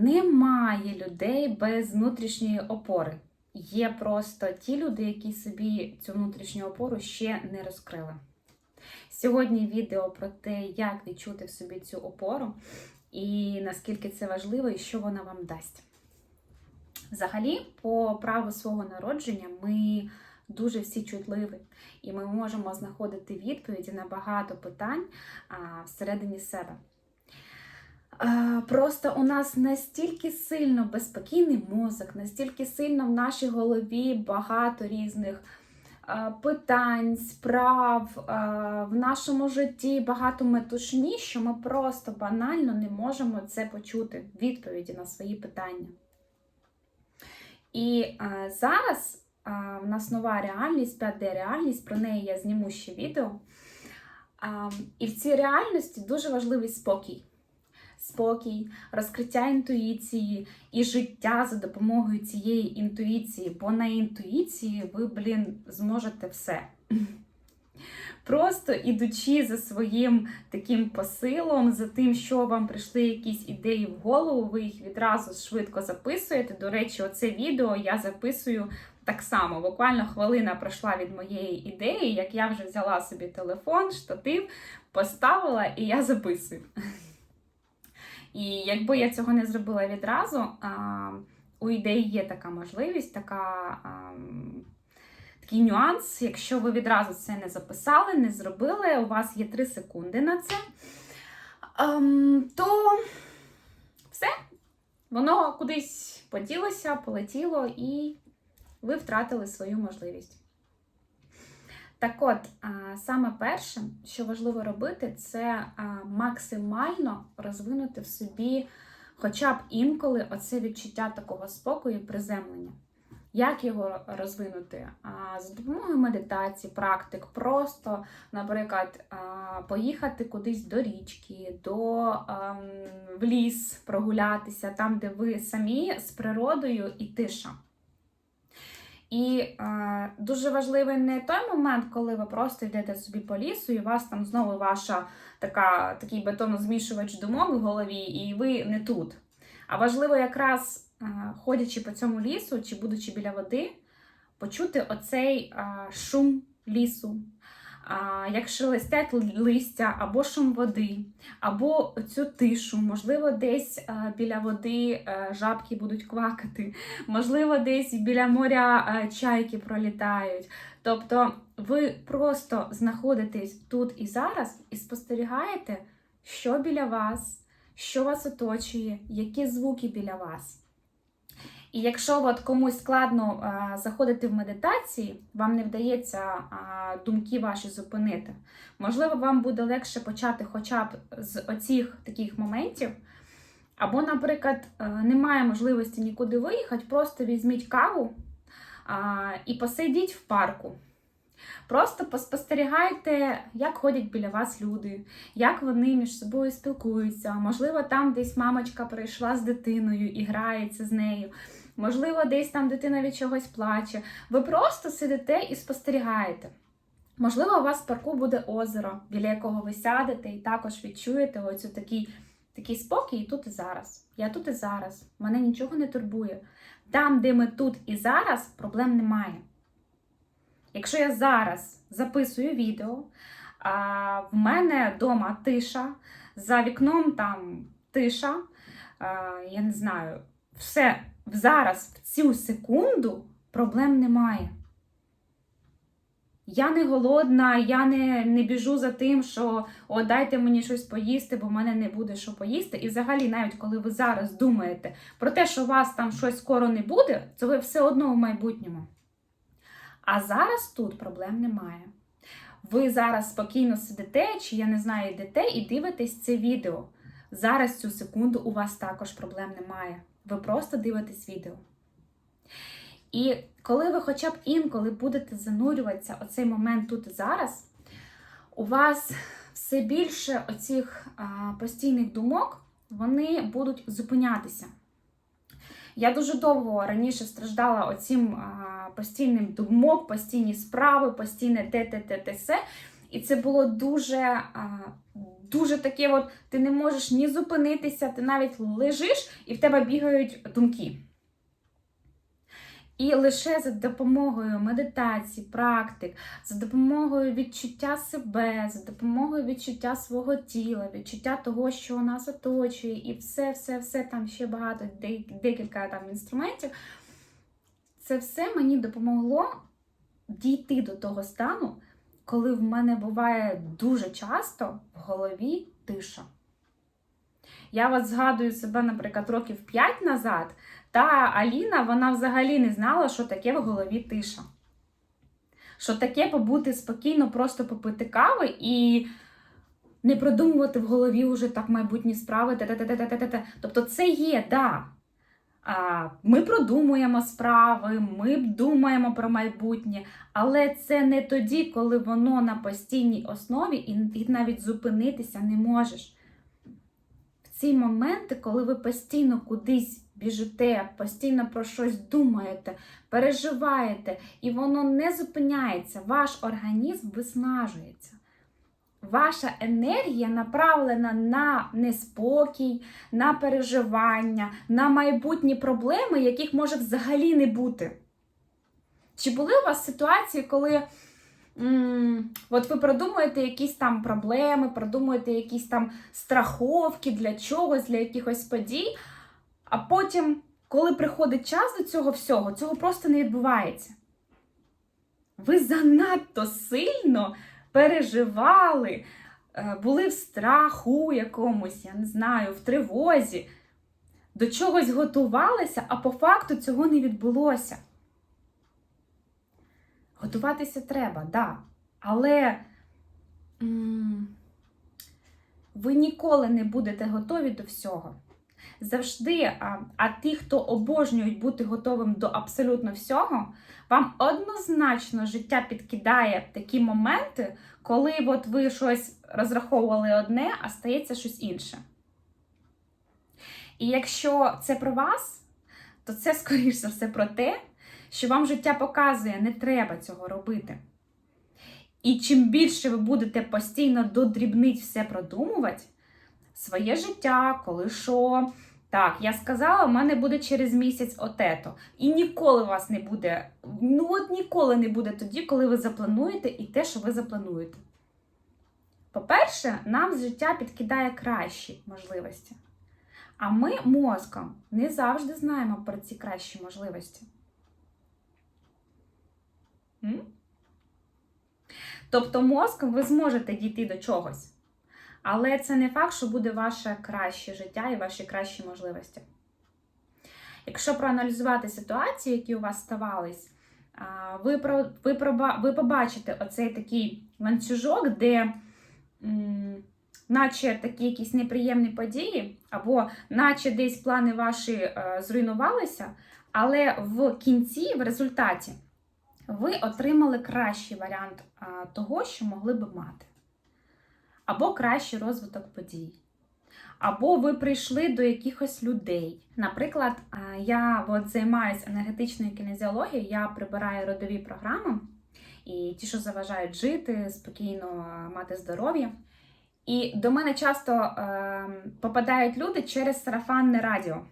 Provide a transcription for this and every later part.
Немає людей без внутрішньої опори. Є просто ті люди, які собі цю внутрішню опору ще не розкрили. Сьогодні відео про те, як відчути в собі цю опору і наскільки це важливо, і що вона вам дасть. Взагалі, по праву свого народження, ми дуже всі чутливі, і ми можемо знаходити відповіді на багато питань всередині себе. Просто у нас настільки сильно безпокійний мозок, настільки сильно в нашій голові багато різних питань, справ, в нашому житті багато метушні, що ми просто банально не можемо це почути, відповіді на свої питання. І зараз в нас нова реальність, 5D-реальність, про неї я зніму ще відео. І в цій реальності дуже важливий спокій. Спокій, розкриття інтуїції і життя за допомогою цієї інтуїції, бо на інтуїції ви, блін, зможете все. Просто ідучи за своїм таким посилом, за тим, що вам прийшли якісь ідеї в голову, ви їх відразу швидко записуєте. До речі, оце відео я записую так само. Буквально хвилина пройшла від моєї ідеї, як я вже взяла собі телефон, штатив, поставила і я записую. І якби я цього не зробила відразу, у ідеї є така можливість, така, такий нюанс. Якщо ви відразу це не записали, не зробили, у вас є 3 секунди на це, а, то все, воно кудись поділося, полетіло, і ви втратили свою можливість. Так от, саме перше, що важливо робити, це максимально розвинути в собі хоча б інколи оце відчуття такого спокою і приземлення. Як його розвинути? За допомогою медитації, практик, просто, наприклад, поїхати кудись до річки, до, в ліс прогулятися, там, де ви самі з природою і тиша. І е, дуже важливий не той момент, коли ви просто йдете собі по лісу, і у вас там знову ваша така, такий бетонозмішувач думок в голові, і ви не тут. А важливо якраз, е, ходячи по цьому лісу чи будучи біля води, почути оцей е, шум лісу, як шелестять листя, або шум води, або цю тишу, можливо, десь біля води жабки будуть квакати, можливо, десь біля моря чайки пролітають. Тобто ви просто знаходитесь тут і зараз і спостерігаєте, що біля вас, що вас оточує, які звуки біля вас. І якщо от комусь складно а, заходити в медитації, вам не вдається а, думки ваші зупинити. Можливо, вам буде легше почати хоча б з оцих таких моментів. Або, наприклад, немає можливості нікуди виїхати, просто візьміть каву а, і посидіть в парку. Просто поспостерігайте, як ходять біля вас люди, як вони між собою спілкуються. Можливо, там десь мамочка прийшла з дитиною і грається з нею. Можливо, десь там дитина від чогось плаче. Ви просто сидите і спостерігаєте. Можливо, у вас в парку буде озеро, біля якого ви сядете і також відчуєте оцю такий, такий спокій тут і зараз. Я тут і зараз, мене нічого не турбує. Там, де ми тут і зараз, проблем немає. Якщо я зараз записую відео, а в мене вдома тиша, за вікном там тиша, я не знаю, все зараз, в цю секунду, проблем немає. Я не голодна, я не не біжу за тим, що о, дайте мені щось поїсти, бо в мене не буде що поїсти. І взагалі, навіть коли ви зараз думаєте про те, що у вас там щось скоро не буде, то ви все одно в майбутньому. А зараз тут проблем немає. Ви зараз спокійно сидите, чи я не знаю, йдете і дивитесь це відео. Зараз цю секунду у вас також проблем немає. Ви просто дивитесь відео. І коли ви хоча б інколи будете занурюватися оцей момент тут і зараз, у вас все більше оцих постійних думок, вони будуть зупинятися. Я дуже довго раніше страждала оцім постійним думок, постійні справи, постійне те, те, те, те, се. І це було дуже, дуже таке, от ти не можеш ні зупинитися, ти навіть лежиш і в тебе бігають думки. І лише за допомогою медитації, практик, за допомогою відчуття себе, за допомогою відчуття свого тіла, відчуття того, що нас оточує, і все, все, все там ще багато, декілька там інструментів. Це все мені допомогло дійти до того стану, коли в мене буває дуже часто в голові тиша. Я вас згадую себе, наприклад, років 5 назад, та Аліна вона взагалі не знала, що таке в голові тиша. Що таке побути спокійно, просто попити кави і не продумувати в голові вже так майбутні справи. Тобто це є, да. Ми продумуємо справи, ми думаємо про майбутнє, але це не тоді, коли воно на постійній основі і навіть зупинитися не можеш. В ці моменти, коли ви постійно кудись біжите, постійно про щось думаєте, переживаєте, і воно не зупиняється, ваш організм виснажується. Ваша енергія направлена на неспокій, на переживання, на майбутні проблеми, яких може взагалі не бути. Чи були у вас ситуації, коли м от ви продумуєте якісь там проблеми, продумуєте якісь там страховки для чогось, для якихось подій, а потім, коли приходить час до цього всього, цього просто не відбувається. Ви занадто сильно переживали, е, були в страху якомусь, я не знаю, в тривозі, до чогось готувалися, а по факту цього не відбулося. Готуватися треба. Да. Але м ви ніколи не будете готові до всього. Завжди, а, ті, хто обожнюють бути готовим до абсолютно всього, вам однозначно життя підкидає такі моменти, коли от ви щось розраховували одне, а стається щось інше. І якщо це про вас, то це, скоріш за все, про те, що вам життя показує, не треба цього робити. І чим більше ви будете постійно до дрібниць все продумувати, своє життя, коли що. Так, я сказала, у мене буде через місяць отето. І ніколи вас не буде, ну от ніколи не буде тоді, коли ви заплануєте і те, що ви заплануєте. По-перше, нам життя підкидає кращі можливості. А ми мозком не завжди знаємо про ці кращі можливості. М? Тобто мозком ви зможете дійти до чогось. Але це не факт, що буде ваше краще життя і ваші кращі можливості. Якщо проаналізувати ситуації, які у вас ставались, ви ви, ви побачите оцей такий ланцюжок, де наче такі якісь неприємні події, або наче десь плани ваші е, зруйнувалися, але в кінці, в результаті, ви отримали кращий варіант того, що могли би мати або кращий розвиток подій. Або ви прийшли до якихось людей. Наприклад, я от займаюся енергетичною кінезіологією, я прибираю родові програми і ті, що заважають жити, спокійно мати здоров'я. І до мене часто е, попадають люди через сарафанне радіо.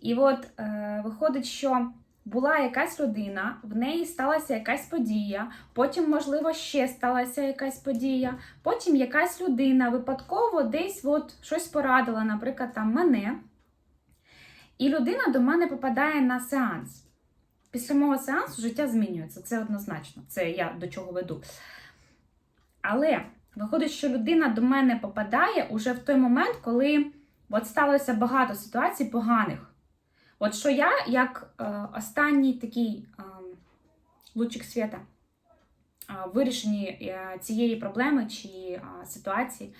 І от е, виходить, що була якась людина, в неї сталася якась подія, потім, можливо, ще сталася якась подія, потім якась людина випадково десь от щось порадила, наприклад, там мене. І людина до мене попадає на сеанс. Після мого сеансу життя змінюється, це однозначно, це я до чого веду. Але виходить, що людина до мене попадає уже в той момент, коли от сталося багато ситуацій поганих. От що я, як е, останній такий е, лучик світа е, в вирішенні цієї проблеми чи ситуації.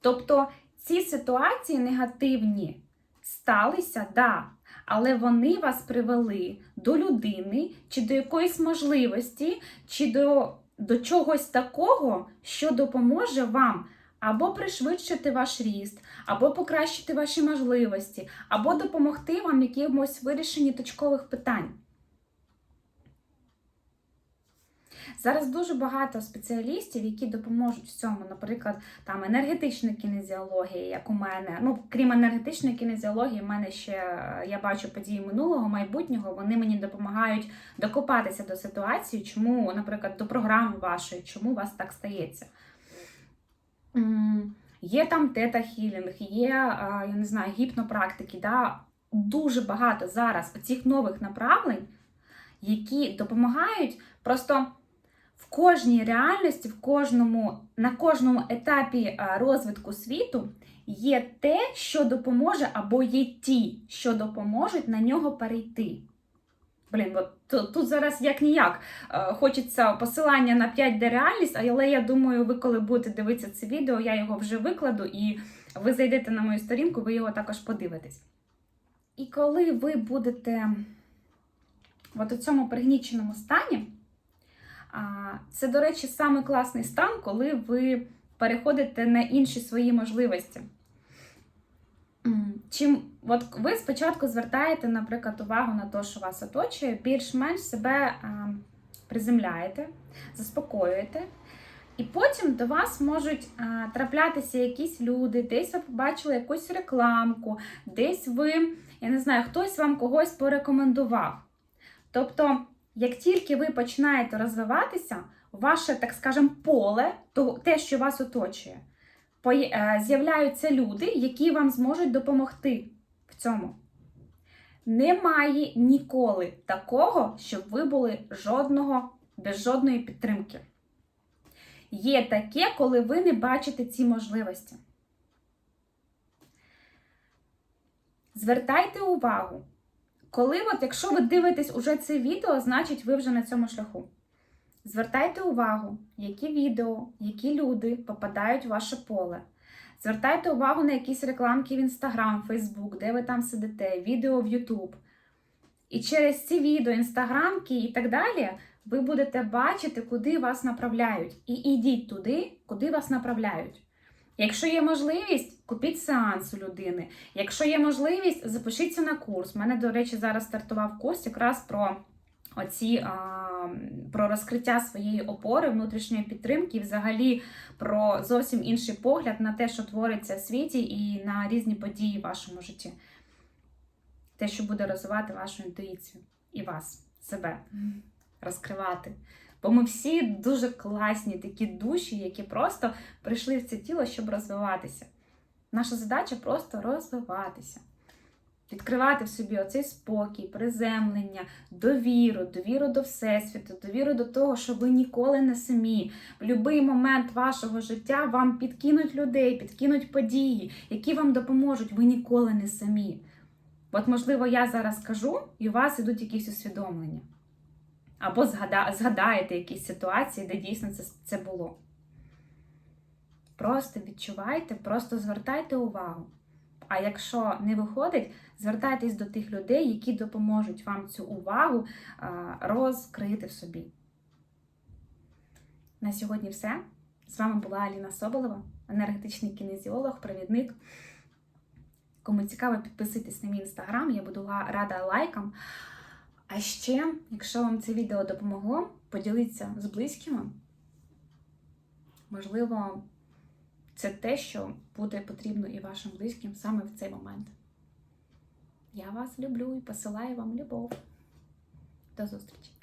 Тобто ці ситуації негативні сталися, да, але вони вас привели до людини, чи до якоїсь можливості, чи до, до чогось такого, що допоможе вам або пришвидшити ваш ріст, або покращити ваші можливості, або допомогти вам якимось вирішенні точкових питань. Зараз дуже багато спеціалістів, які допоможуть в цьому, наприклад, там енергетична кінезіологія, як у мене. Ну, крім енергетичної кінезіології, в мене ще я бачу події минулого, майбутнього. Вони мені допомагають докопатися до ситуації, чому, наприклад, до програми вашої, чому у вас так стається. Є там тета-хілінг, є, я не знаю, гіпнопрактики. Да? Дуже багато зараз оцих нових направлень, які допомагають просто в кожній реальності, в кожному, на кожному етапі розвитку світу є те, що допоможе, або є ті, що допоможуть на нього перейти. Блін, от тут, зараз як ніяк е, хочеться посилання на 5D реальність, але я думаю, ви коли будете дивитися це відео, я його вже викладу, і ви зайдете на мою сторінку, ви його також подивитесь. І коли ви будете от у цьому пригніченому стані, це, до речі, саме класний стан, коли ви переходите на інші свої можливості. Чим от ви спочатку звертаєте, наприклад, увагу на те, що вас оточує, більш-менш себе приземляєте, заспокоюєте, і потім до вас можуть а, траплятися якісь люди, десь ви побачили якусь рекламку, десь ви, я не знаю, хтось вам когось порекомендував. Тобто, як тільки ви починаєте розвиватися, ваше, так скажемо, поле, то, те, що вас оточує, е, з'являються люди, які вам зможуть допомогти в цьому. Немає ніколи такого, щоб ви були жодного, без жодної підтримки. Є таке, коли ви не бачите ці можливості. Звертайте увагу, коли, от, якщо ви дивитесь уже це відео, значить ви вже на цьому шляху. Звертайте увагу, які відео, які люди попадають в ваше поле. Звертайте увагу на якісь рекламки в Instagram, Facebook, де ви там сидите, відео в YouTube. І через ці відео, інстаграмки і так далі, ви будете бачити, куди вас направляють. І ідіть туди, куди вас направляють. Якщо є можливість, купіть сеанс у людини. Якщо є можливість, запишіться на курс. У мене, до речі, зараз стартував курс якраз про оці про розкриття своєї опори, внутрішньої підтримки, і взагалі про зовсім інший погляд на те, що твориться в світі, і на різні події в вашому житті. Те, що буде розвивати вашу інтуїцію і вас, себе, розкривати. Бо ми всі дуже класні такі душі, які просто прийшли в це тіло, щоб розвиватися. Наша задача просто розвиватися. Відкривати в собі оцей спокій, приземлення, довіру, довіру до Всесвіту, довіру до того, що ви ніколи не самі. В будь-який момент вашого життя вам підкинуть людей, підкинуть події, які вам допоможуть, ви ніколи не самі. От, можливо, я зараз кажу, і у вас ідуть якісь усвідомлення. Або згада... згадаєте якісь ситуації, де дійсно це, це було. Просто відчувайте, просто звертайте увагу. А якщо не виходить, звертайтесь до тих людей, які допоможуть вам цю увагу розкрити в собі. На сьогодні все. З вами була Аліна Соболева, енергетичний кінезіолог, провідник. Кому цікаво, підписуйтесь на мій інстаграм, я буду рада лайкам. А ще, якщо вам це відео допомогло, поділіться з близькими. Можливо, це те, що буде потрібно і вашим близьким саме в цей момент. Я вас люблю і посилаю вам любов. До зустрічі!